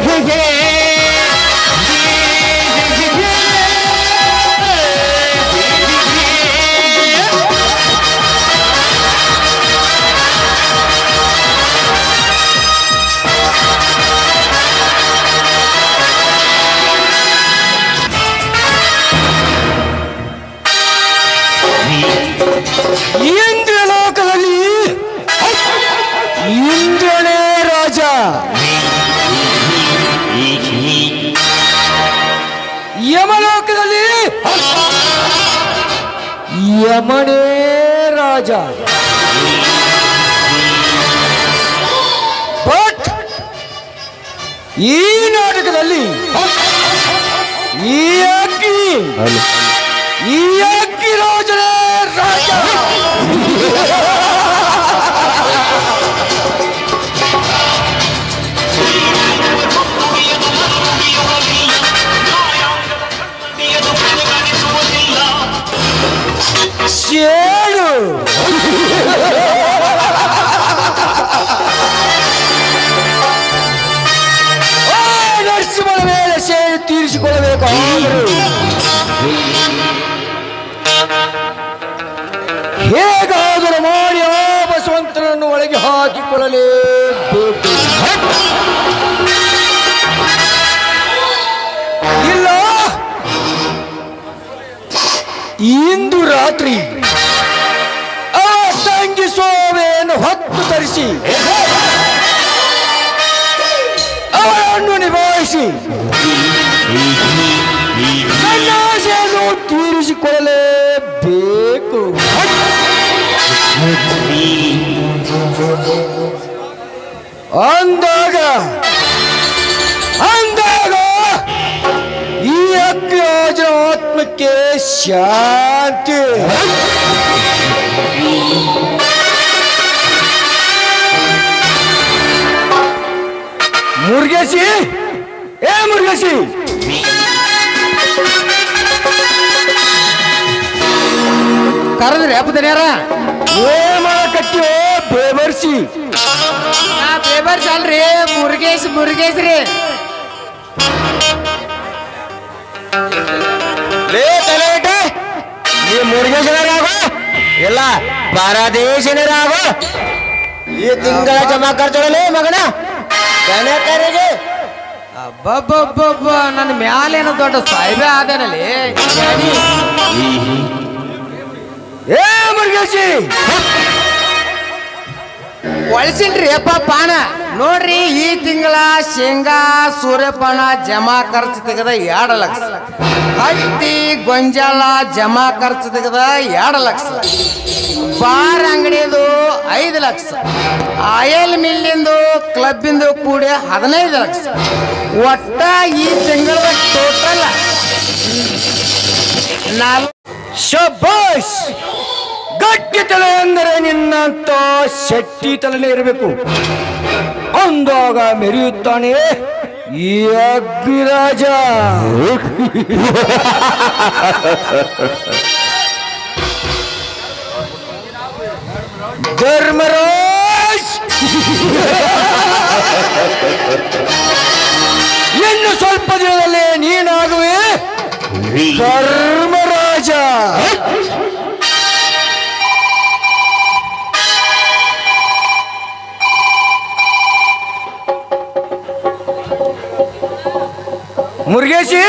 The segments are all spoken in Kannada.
Yeah! ಯಮನೇ ರಾಜ. ಬಟ್ ಈ ನಾಟಕದಲ್ಲಿ ಈ ಅಕ್ಕಿ ಈ ನರಸಿಂಹನ ಮೇಲೆ ಸೇರಿ ತೀರಿಸಿಕೊಳ್ಳಬೇಕು. ಹೇಗಾದರೂ ಮಾಡಿ ಆ ಬಸವಂತನನ್ನು ಒಳಗೆ ಹಾಕಿಕೊಳ್ಳಲೇಬೇಕು ತರಿಸಿ ಅವಳನ್ನು ನಿಭಾಯಿಸಿ ನನ್ನ ಆಸೆಯನ್ನು ತೀರಿಸಿಕೊಳ್ಳಲೇಬೇಕು. ಅಂದಾಗ ಅಂದಾಗ ಈ ಅಗ್ರಾಜ ಆತ್ಮಕ್ಕೆ ಶಾಂತಿ. ಮುರುಗೇಶಿ? ಏ ಮುರುಗೇಶಿ? ಕರೆದ್ರಿ ಹಬ್ಬದನ್ಯಾರ ಏ ಮಾಡಕತ್ತೀವೋ ಬೇಬರ್ಸಿ ಆ ಬೇಬರ್ಸ್ ಅಲ್ರಿ ಮುರುಗೇಶ್ ಮುರುಗೇಶ್ ರೀ. ಲೇ ತಲೆಟ ಈ ಮುರುಗೇಶನರಾಗೋ ಇಲ್ಲ ಪರದೇಶನರಾಗೋ ಈ ತಿಂಗಳ ಜಮಾ ಖರ್ಚು ಮಗನ. ಕನಕರಿಗೆ ಅಬ್ಬಬ್ಬಬ್ಬ ನನ್ನ ಮ್ಯಾಲೇನು ದೊಡ್ಡ ಸಾಯ್ಬೆ ಆದೇನಲ್ಲಿ ಏ ಮುರುಗೇಶಿ. ಒಳಸಿನ್ರಿ ಅಪ್ಪ ಪಾನ ನೋಡ್ರಿ ಈ ತಿಂಗಳ ಶೇಂಗಾ, ಸೂರ್ಯಪಾನ ಜಮಾ ಖರ್ಚು ತೆಗೆದ ಎರಡು ಲಕ್ಷ. ಹತ್ತಿ, ಗೊಂಜಾಳ ಜಮಾ ಖರ್ಚು ತೆಗೆದ ಎರಡು ಲಕ್ಷ. ಬಾರ್ ಅಂಗಡಿದು ಐದು ಲಕ್ಷ. ಆಯಲ್ ಮಿಲ್ಲಿಂದು, ಕ್ಲಬ್ಬಿಂದು ಕೂಡಿ ಹದಿನೈದು ಲಕ್ಷ. ಒಟ್ಟ ಈ ತಿಂಗಳ ಟೋಟಲ್ ನಾಲ್ಕು ಶಬಾಷ್ ಗಟ್ಟಿ ತಲೆ ಅಂದರೆ ನಿನ್ನಂತ ಶೆಟ್ಟಿ ತಲೆನೇ ಇರಬೇಕು. ಅಂದಾಗ ಮೆರೆಯುತ್ತಾನೆ ಅಗ್ನಿರಾಜ. ಧರ್ಮರಾಜ್! ಇನ್ನು ಸ್ವಲ್ಪ ದಿನದಲ್ಲಿ ನೀನಾಗುವೆ. ಮುರುಗೇಶಿ?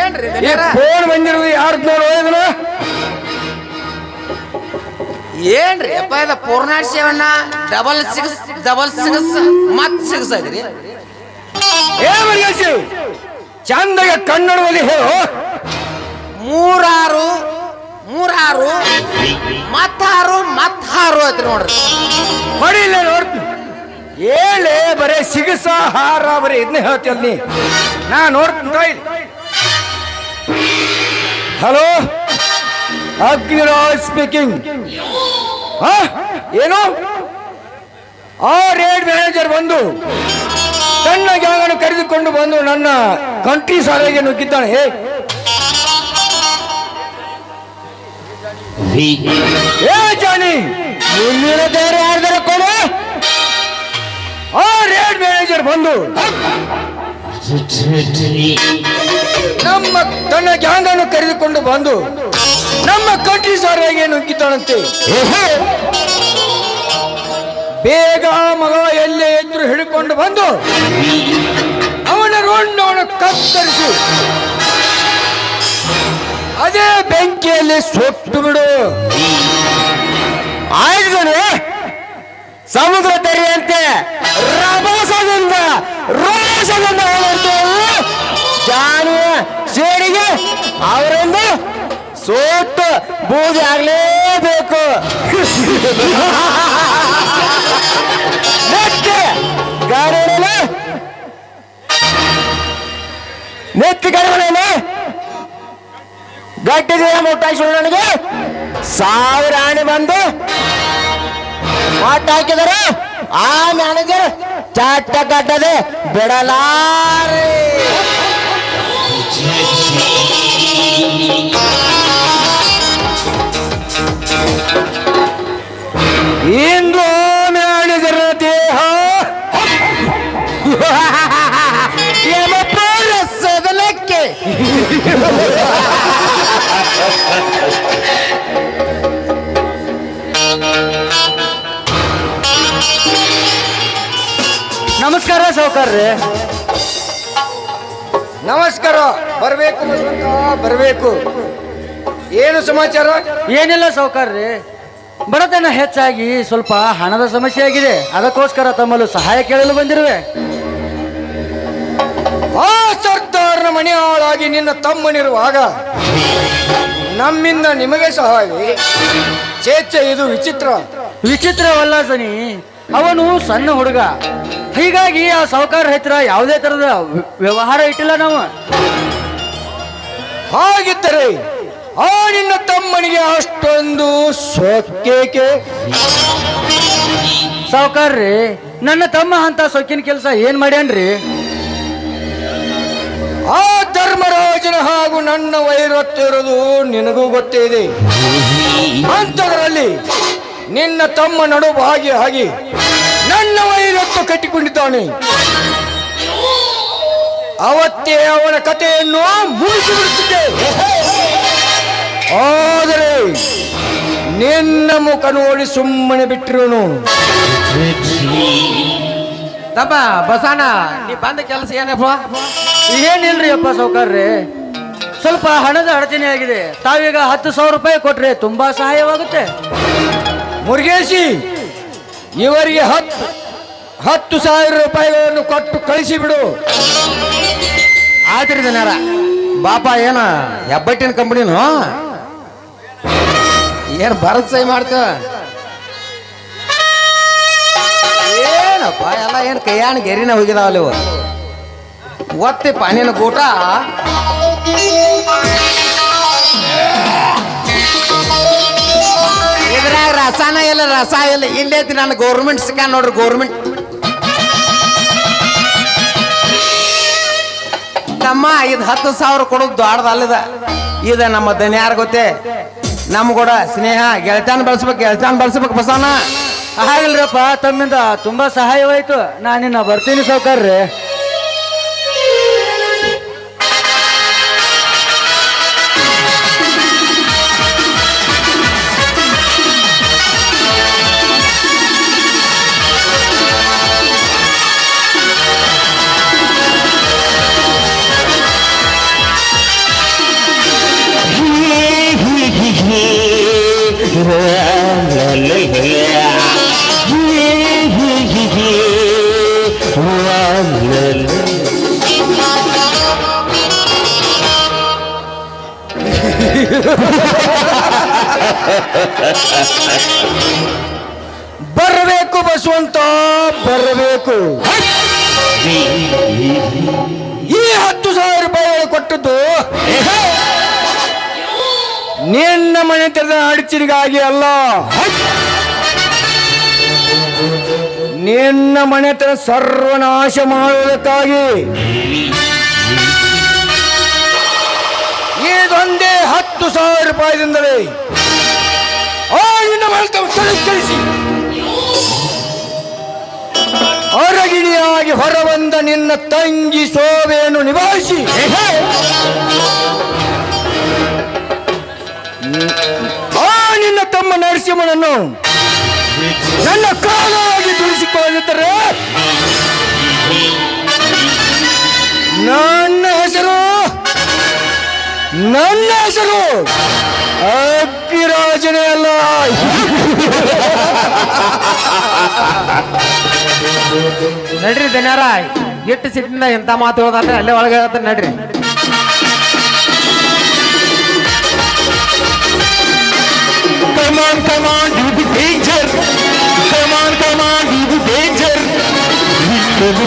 ಏನ್ರಿ ಈ ಫೋನ್ ಬಂದಿರೋದು ಯಾರು ನೋಡು ಇದನ್ನ? ಏನ್ರಿ ಅಪ್ಪ ಇದು ಪೂರ್ಣ ಸೇವಣ್ಣ ಡಬಲ್ ಸಿಕ್ಸ್ ಡಬಲ್ ಸಿಕ್ಸ್ ಮತ್ ಸಿಕ್ಸ್ ಐತ್ರಿ. ಏ ಮುರುಗೇಶಿ ಚಂದಗೆ ಕನ್ನಡದಲ್ಲಿ ಹೇಳು. ಮೂರಾರು ಮೂರಾರು ಮತ್ತಾರು ಮತ್ತಾರು ಐತ್ರಿ ನೋಡ್ರಿ. ಮಡಿಲ್ಲ ನೋಡ್ತೀನಿ ಏಳೆ ಬರೇ ಸಿಗಸ ಹಾರ ಬರೀ ಇದನ್ನೇ ಹೇಳ್ತೀಯಲ್ಲ ನೀ ನಾ ನೋಡ್ತೀನಿ ಹಲೋ? ಅಗ್ನಿರಾಜ್ ಸ್ಪೀಕಿಂಗ್ ಏನು? ಆ ರೇಡ್ ಮ್ಯಾನೇಜರ್ ಬಂದು ತನ್ನ ಗ್ಯಾಂಗನ್ನು ಕರೆದುಕೊಂಡು ಬಂದು ನನ್ನ ಕಂಟ್ರಿ ಸಾರಿಗೆ ನುಗ್ಗಿದ್ದಾನೆ. ಹೇ? ಏ ಜಾನಿ! ಮುಂದಿನ ಯಾರ್ದಾರ ಮ್ಯಾನೇಜರ್ ಬಂದು ನಮ್ಮ ತನ್ನ ಗ್ಯಾಂಗನ್ನು ಕರೆದುಕೊಂಡು ಬಂದು ನಮ್ಮ ಕಂಟ್ರಿ ಸಾರಿಗೆ ನುಗ್ಗಿತಾನಂತೆ ಬೇಗ ಮಗ ಎಲ್ಲೇ ಎದುರು ಹಿಡ್ಕೊಂಡು ಬಂದು ಅವನ ರೋಂಡವನ್ನು ಕತ್ತರಿಸಿ. ಅದೇ ಬೆಂಕಿಯಲ್ಲಿ ಸುಟ್ಟು ಬಿಡು. ಆಯ್ತು ಸಮುದ್ರ ತೆರೆಯಂತೆ ರಭಸದಿಂದ ರೋಷದಿಂದ ಹೋದಂತೆ ಜಾನು ಸೇಡಿಗೆ ಅವರಿಂದ ಸೋತ್ತು ಬೂದಿ ಆಗ್ಲೇಬೇಕು. ನೆತ್ತಿ ಗಾಡಿಯಲ್ಲ. ನೆತ್ತಿ ಗಾಡಿ ಗಟ್ಟಿ ದೇಹ ಮುಟ್ಟಾಯಿಸಿ ನನಗೆ. ಸಾವಿರ ಆಣೆ ಬಂದು ಮಾಟ ಹಾಕಿದರೆ ಆ ಮ್ಯಾನೇಜರ್ ಚಾಟ ಕಟ್ಟದೆ ಬಿಡಲಾರೆ. ಇಂದು ಮ್ಯಾನೇಜರ್ ದೇಹ. ಸದನಕ್ಕೆ. ನಮಸ್ಕಾರ ಸಾವುಕಾರ್ರಿ. ನಮಸ್ಕಾರ ಬರಬೇಕು. ಬರಬೇಕು. ಏನು ಸಮಾಚಾರ? ಏನಿಲ್ಲ ಸಾವುಕಾರ್ರಿ. ಬಡತನ ಹೆಚ್ಚಾಗಿ ಸ್ವಲ್ಪ ಹಣದ ಸಮಸ್ಯೆ ಆಗಿದೆ. ಅದಕ್ಕೋಸ್ಕರ ತಮ್ಮಲ್ಲಿ ಸಹಾಯ ಕೇಳಲು ಬಂದಿರುವೆ. ಆ ಸರ್ದಾರನ ಮನೆ ನಿನ್ನ ತಮ್ಮನಿರುವಾಗ ನಮ್ಮಿಂದ ನಿಮಗೆ ಸಹಾಯ. ಚೇಚೆ ಇದು ವಿಚಿತ್ರ. ವಿಚಿತ್ರವಲ್ಲ ಸನಿ. ಅವನು ಸಣ್ಣ ಹುಡುಗ. ಹೀಗಾಗಿ ಆ ಸಾವುಕಾರ ಹತ್ರ ಯಾವುದೇ ತರದ ವ್ಯ- ವ್ಯವಹಾರ ಇಟ್ಟಿಲ್ಲ ನಾವು. ಹಾಗಿದ್ದರೆ ಆ ನಿನ್ನ ತಮ್ಮನಿಗೆ ಅಷ್ಟೊಂದು ಸೊಕ್ಕೇಕೆ? ಸಾವುಕಾರ್ರಿ ನನ್ನ ತಮ್ಮ ಅಂತ ಸೊಕ್ಕಿನ ಕೆಲಸ ಏನ್ ಮಾಡ್ಯಾನ್ರಿ? ಆ ಧರ್ಮರಾಜನ ಹಾಗೂ ನನ್ನ ವೈರತ್ವ ಇರೋದು ನಿನಗೂ ಗೊತ್ತೇ ಇದೆ. ನಿನ್ನ ತಮ್ಮ ನಡು ಹಾಗೆ ಹಾಗೆ ನನ್ನ ವೈರತ್ತು ಕಟ್ಟಿಕೊಂಡಿದ್ದಾನೆ. ಅವತ್ತೇ ಅವನ ಕಥೆಯನ್ನು ಮುಗಿಸಿಬಿಡುತ್ತಿದ್ದೆ ಆದರೆ ನಿನ್ನ ಮುಖ ನೋಡಿ ಸುಮ್ಮನೆ ಬಿಟ್ಟಿರೋನು. ತಮ್ಮ ಬಸಾನ ನೀ ಬಂದ ಕೆಲಸ ಏನಪ್ಪ? ಏನಿಲ್ರಿ ಅಪ್ಪ ಸೌಕರ್ರಿ ಸ್ವಲ್ಪ ಹಣದ ಅಡಚಣೆ ಆಗಿದೆ. ತಾವೀಗ ಹತ್ತು ಸಾವಿರ ರೂಪಾಯಿ ಕೊಟ್ರೆ ತುಂಬಾ ಸಹಾಯವಾಗುತ್ತೆ. ಮುರುಗೇಶಿ, ಇವರಿಗೆ ಹತ್ತು ಹತ್ತು ಸಾವಿರ ರೂಪಾಯಿಗಳನ್ನು ಕೊಟ್ಟು ಕಳಿಸಿಬಿಡು. ಆಯ್ತ್ರಿ ದಿನಾರ, ಬಾಪ ಏನ ಹೆಬ್ಬಟ್ಟಿನ ಕಂಪನಿನು? ಏನು ಭರತ್ ಸೈ ಮಾಡ್ತ ಏನಪ್ಪ, ಎಲ್ಲ ಏನು ಕೈಯಾಣ ಗೆರಿನ ಹೋಗಿದಾವಲ್ಲ ಒತ್ತಿ ಪಾನಿನ ಗೂಟ ಇದ್ರಾಗ ರಸಾನ ಇಲ್ಲ, ರಸ ಇಲ್ಲ. ಇಲ್ಲೈತಿ ನಾನು ಗೌರ್ಮೆಂಟ್ ಸಿಕ್ಕ ನೋಡ್ರಿ ಗೌರ್ಮೆಂಟ್ ತಮ್ಮ ಇದು ಹತ್ತು ಸಾವಿರ ಕೊಡೋದು ದೊಡ್ಡದಲ್ಲದ ಇದು. ನಮ್ಮ ದನಿಯಾರ ಗೊತ್ತೇ. ನಮ್ ಕೂಡ ಸ್ನೇಹ ಗೆಳತಾನ ಬಳಸ್ಬೇಕು ಗೆಳತಾನ ಬಳಸ್ಬೇಕು ಬಸವಣ್ಣ. ಹಾಗಿಲ್ರಪ್ಪ ತಮ್ಮಿಂದ ತುಂಬಾ ಸಹಾಯವಾಯ್ತು. ನಾನಿನ್ನ ಬರ್ತೀನಿ ಸಾವುಕಾರ್ರಿ. ಬರಬೇಕು ಬಸವಂತ, ಬರಬೇಕು. ಈ ಹತ್ತು ಸಾವಿರ ರೂಪಾಯಿ ಕೊಟ್ಟದ್ದು, ನಿನ್ನ ಮನೆತನದ ಅಡಚಣೆಗಾಗಿ ಅಲ್ಲ. ನಿನ್ನ ಮನೆತನ ಸರ್ವನಾಶ ಮಾಡುವುದಕ್ಕಾಗಿ. ಸಾವಿರ ರೂಪಾಯಿದಿಂದಲೇ. ಆ ನಿನ್ನ ಮನೆತನ ಕಳಿಸಿ. ಹೊರಗಿಣಿಯಾಗಿ ಹೊರಬಂದ ನಿನ್ನ ತಂಗಿ ಸೋಬೇನು ನಿಭಾಯಿಸಿ. ಆ ನಿನ್ನ ತಮ್ಮ ನರಸಿಂಹನನ್ನು. ನನ್ನ ಕಾಲವಾಗಿ ತಿಳಿಸಿಕೊಳ್ಳುತ್ತಾರೆ ನಾನು ನನ್ನ ಹೆಸರು ಅಗ್ಗಿರಾಜನೇ ಅಲ್ಲ ನಡ್ರಿ ದನ್ಯಾರ ಎಷ್ಟು ಸಿಟ್ಟಿಂದ ಎಂತ ಮಾತು ಹೇಳ್ದಾರೆ ಅಲ್ಲೇ ಒಳಗೆ ಹೇಳ್ತಾನೆ ನಡ್ರಿ. ಕಮಾನ್ on, ಇದು ಡೇಂಜರ್ you ಕಮಾನ್ ಇದು ಡೇಂಜರ್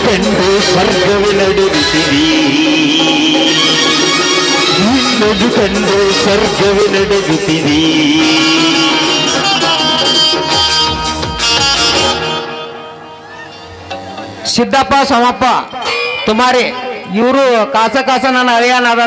ಕಂಡು ಸ್ವರ್ಗವೇ ಕಂಡು ಸ್ವರ್ಗವೇ ನಡೆಯುತ್ತಿದೆ ಸಿದ್ದಪ್ಪ ಸಮಪ್ಪ ತುಮಾರಿ ಇವರು ಕಾಸ ಕಾಸ ನನ್ನ ಅಳಿಯನಾದ